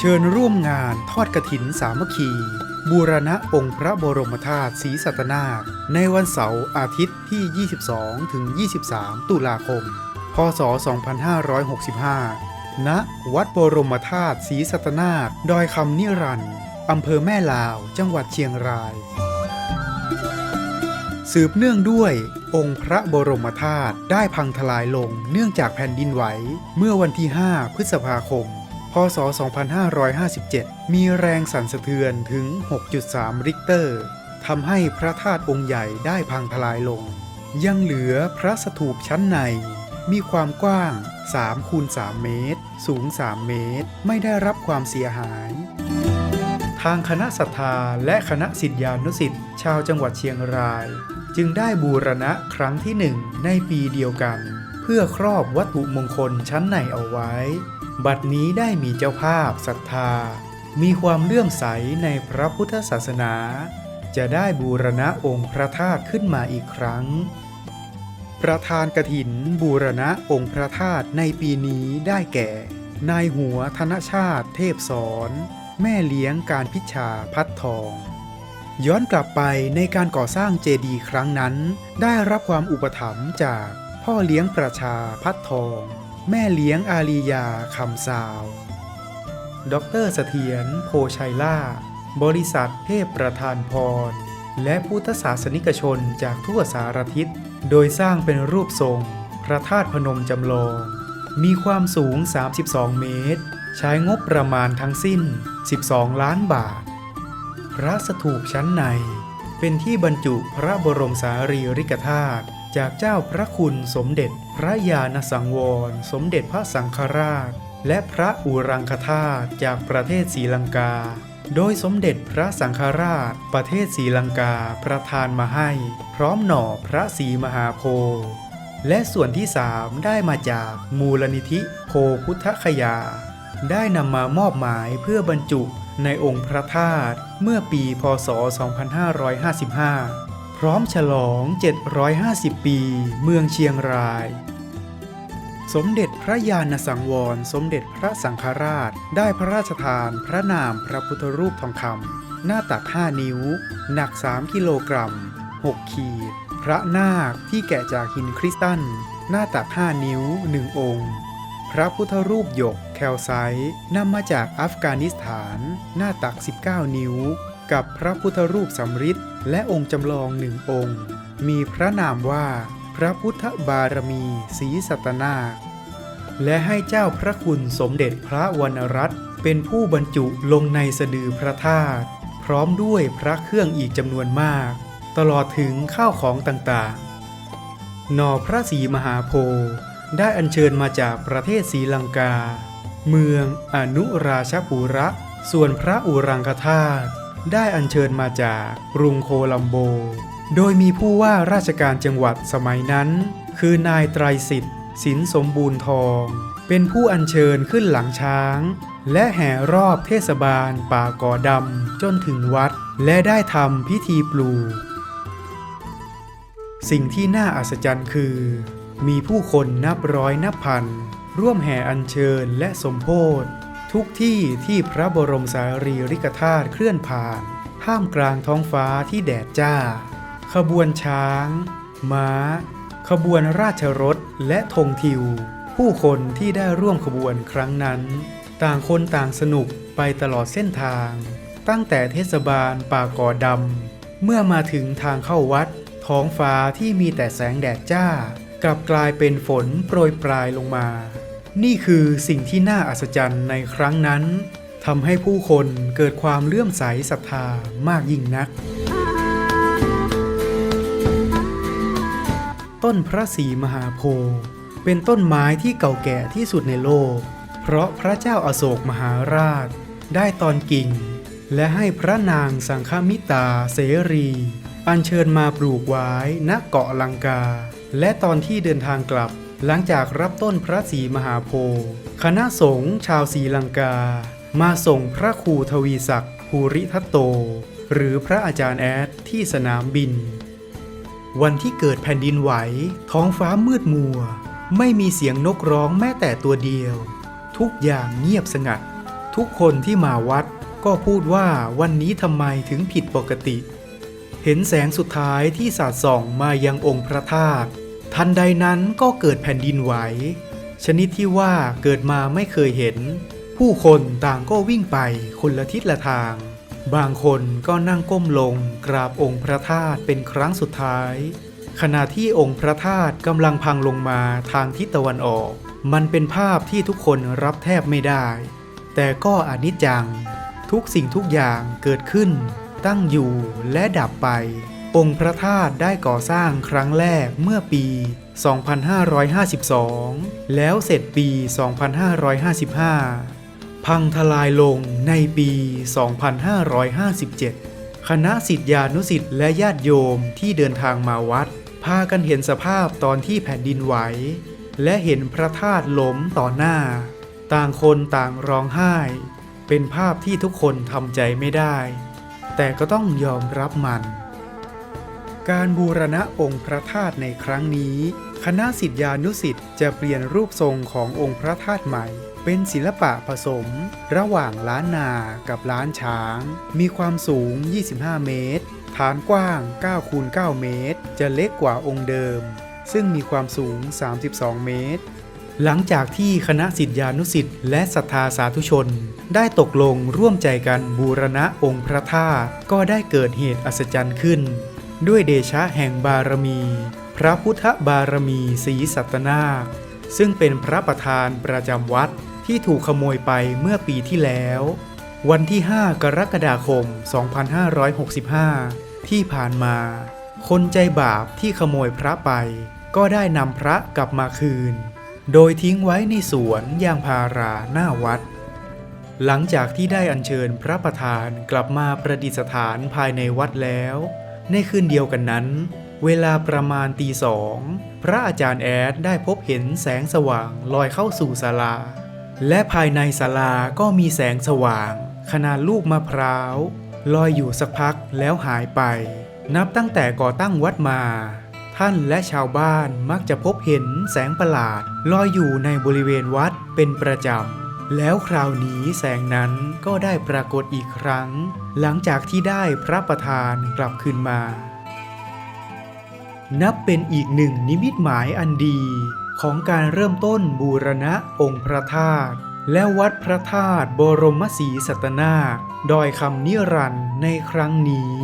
เชิญร่วมงานทอดกระถินสามัคคี บูรณะองค์พระบรมธาตุศรีสัตนาค ในวันเสาร์อาทิตย์ที่ 22 ถึง 23 ตุลาคม พศ 2565 ณ วัดบรมธาตุศรีสัตนาค ดอยคำนิรันดร์อำเภอแม่ลาว จังหวัดเชียงราย สืบเนื่องด้วยองค์พระบรมธาตุได้พังทลายลงเนื่องจากแผ่นดินไหว เมื่อวันที่ 5 พฤษภาคม พศ 2557 มีแรงสั่นสะเทือนถึง 6.3 ริกเตอร์ทำให้พระธาตุองค์ใหญ่ได้พังทลายลง ยังเหลือพระสถูปชั้นใน มีความกว้าง3คูณ3เมตร สูง 3 เมตร ไม่ได้รับความเสียหาย ทางคณะศรัทธาและคณะสิทธิานุสิทธิ์ชาวจังหวัดเชียงราย จึงได้บูรณะครั้งที่หนึ่งในปีเดียวกัน เพื่อครอบวัตถุมงคลชั้นในเอาไว้ บัดนี้ได้มีเจ้าภาพศรัทธา มีความเลื่อมใสในพระพุทธศาสนา จะได้บูรณะองค์พระธาตุขึ้นมาอีกครั้ง ประธานกฐินบูรณะองค์พระธาตุในปีนี้ได้แก่ นายหัวธนชาติเทพสอนแม่เลี้ยงการพิชาพัดทอง ย้อนกลับไปในการก่อสร้างเจดีย์ครั้งนั้น ได้รับความอุปถัมภ์จากพ่อเลี้ยงประชาพัดทอง แม่เลี้ยงอาลียาคำสาว ดรเสถียรโพชัยล่า บริษัทเทพประธานพร และพุทธศาสนิกชนจากทั่วสารทิศ โดยสร้างเป็นรูปทรง พระธาตุพนมจำลอง มีความสูง 32 เมตร ใช้งบประมาณทั้งสิ้น 12 ล้านบาท พระสถูปชั้นในเป็นที่บรรจุพระบรมสารีริกธาตุ จากเจ้าพระคุณสมเด็จพระญาณสังวร สมเด็จพระสังฆราช และพระอุรังคธาตุจากประเทศศรีลังกา โดยสมเด็จพระสังฆราช ประเทศศรีลังกาประทานมาให้ พร้อมหน่อพระศรีมหาโพธิ์และส่วนที่สามได้มาจากมูลนิธิโพพุทธคยา ได้นำมามอบหมายเพื่อบรรจุในองค์พระธาตุเมื่อปีพศ 2555 พร้อมฉลอง 750 ปี เมืองเชียงราย สมเด็จพระญาณสังวร สมเด็จพระสังฆราช ได้พระราชทานพระนามพระพุทธรูปทองคำหน้าตัก 5 นิ้ว หนัก 3 กิโลกรัม 6 ขีด พระนาคที่แกะจากหินคริสตัล หน้าตัก 5 นิ้ว 1 องค์ พระพุทธรูปหยกแคลไซนำมาจากอัฟกานิสถาน หน้าตัก 19 นิ้ว กับพระพุทธรูปสำริดและองค์จำลองหนึ่งองค์ มีพระนามว่า พระพุทธบารมีศรีสัตนาคและให้เจ้าพระคุณสมเด็จพระวรรณรัตน์เป็นผู้บรรจุลงในสะดือพระธาตุพร้อมด้วยพระเครื่องอีกจำนวนมาก ตลอดถึงข้าวของต่างๆหน่อพระศรีมหาโพธิ์ได้อัญเชิญมาจากประเทศศรีลังกา เมืองอนุราชปุระ ส่วนพระอุรังคธาตุ ได้อัญเชิญมาจากกรุงโคลัมโบ โดยมีผู้ว่าราชการจังหวัดสมัยนั้น คือนายไตรสิทธิ์สินสมบูรณ์ทอง เป็นผู้อัญเชิญขึ้นหลังช้าง และแห่รอบเทศบาลป่ากอดำจนถึงวัด และได้ทำพิธีปลูก สิ่งที่น่าอัศจรรย์คือ มีผู้คนนับร้อยนับพัน ร่วมแห่อัญเชิญและสมโพธิ ทุกที่ที่พระบรมสารีริกธาตุเคลื่อนผ่าน ท่ามกลางท้องฟ้าที่แดดจ้า ขบวนช้าง ม้า ขบวนราชรถและธงทิว ผู้คนที่ได้ร่วมขบวนครั้งนั้น ต่างคนต่างสนุกไปตลอดเส้นทาง ตั้งแต่เทศบาลป่ากอดำ เมื่อมาถึงทางเข้าวัด ท้องฟ้าที่มีแต่แสงแดดจ้ากลับกลายเป็นฝนโปรยปลายลงมา นี่คือสิ่งที่น่าอัศจรรย์ในครั้งนั้นทำให้ผู้คนเกิดความเลื่อมใสศรัทธามากยิ่งนัก ต้นพระศรีมหาโพธิ์เป็นต้นไม้ที่เก่าแก่ที่สุดในโลก เพราะพระเจ้าอาโศกมหาราช ได้ตอนกิ่ง และให้พระนางสังฆมิตาเสรี อัญเชิญมาปลูกไว้ณเกาะลังกา และตอนที่เดินทางกลับ หลังจากรับต้นพระศรีมหาโพธิ์คณะสงฆ์ชาวศรีลังกา มาส่งพระครูทวีศักดิ์ภูริทัตโต หรือพระอาจารย์แอดที่สนามบิน วันที่เกิดแผ่นดินไหว ท้องฟ้ามืดมัว ไม่มีเสียงนกร้องแม้แต่ตัวเดียว ทุกอย่างเงียบสงัดททุกคนที่มาวัดก็พูดว่าวันนี้ทำไมถึงผิดปกติ เห็นแสงสุดท้ายที่สาดส่องมายังองค์พระธาตุ ทันใดนั้นก็เกิดแผ่นดินไหว ชนิดที่ว่าเกิดมาไม่เคยเห็น ผู้คนต่างก็วิ่งไปคนละทิศละทาง บางคนก็นั่งก้มลงกราบองค์พระธาตุเป็นครั้งสุดท้าย ขณะที่องค์พระธาตุกำลังพังลงมาทางทิศตะวันออก มันเป็นภาพที่ทุกคนรับแทบไม่ได้ แต่ก็อนิจจัง ทุกสิ่งทุกอย่างเกิดขึ้น ตั้งอยู่และดับไป องค์พระธาตุได้ก่อสร้างครั้งแรกเมื่อปี 2552 แล้วเสร็จปี 2555 พังทลายลงในปี 2557 คณะสิทธิานุสิทธิ์และญาติโยมที่เดินทางมาวัด พากันเห็นสภาพตอนที่แผ่นดินไหว และเห็นพระธาตุล้มต่อหน้า ต่างคนต่างร้องไห้ เป็นภาพที่ทุกคนทำใจไม่ได้ แต่ก็ต้องยอมรับมัน การบูรณะองค์พระธาตุในครั้งนี้ คณะสิทธิานุสิทธิ์จะเปลี่ยนรูปทรงขององค์พระธาตุใหม่ เป็นศิลปะผสม ระหว่างล้านนากับล้านช้าง มีความสูง 25 เมตร ฐานกว้าง9คูณ9เมตร จะเล็กกว่าองค์เดิม ซึ่งมีความสูง 32 เมตร หลังจากที่คณะสิทธิานุสิทธิ์และศรัทธาสาธุชน ได้ตกลงร่วมใจกันบูรณะองค์พระธาตุก็ได้เกิดเหตุอัศจรรย์ขึ้น ด้วยเดชะแห่งบารมี พระพุทธบารมีศรีสัตนาค ซึ่งเป็นพระประธานประจำวัดที่ถูกขโมยไปเมื่อปีที่แล้ว วันที่ 5 กรกฎาคม 2565 ที่ผ่านมา คนใจบาปที่ขโมยพระไป ก็ได้นำพระกลับมาคืน โดยทิ้งไว้ในสวนยางพาราหน้าวัดหลังจากที่ได้อัญเชิญพระประธานกลับมาประดิษฐานภายในวัดแล้ว ในคืนเดียวกันนั้น เวลาประมาณตีสองพระอาจารย์แอดได้พบเห็นแสงสว่างลอยเข้าสู่ศาลา และภายในศาลาก็มีแสงสว่าง ขนาดลูกมะพร้าวลอยอยู่สักพักแล้วหายไป นับตั้งแต่ก่อตั้งวัดมา ท่านและชาวบ้านมักจะพบเห็นแสงประหลาดลอยอยู่ในบริเวณวัดเป็นประจำ แล้วคราวนี้แสงนั้นก็ได้ปรากฏอีกครั้ง หลังจากที่ได้พระประธานกลับคืนมา นับเป็นอีกหนึ่งนิมิตหมายอันดี ของการเริ่มต้นบูรณะองค์พระธาตุและวัดพระธาตุบรมศรีสัตนาดอยคำนิรันในครั้งนี้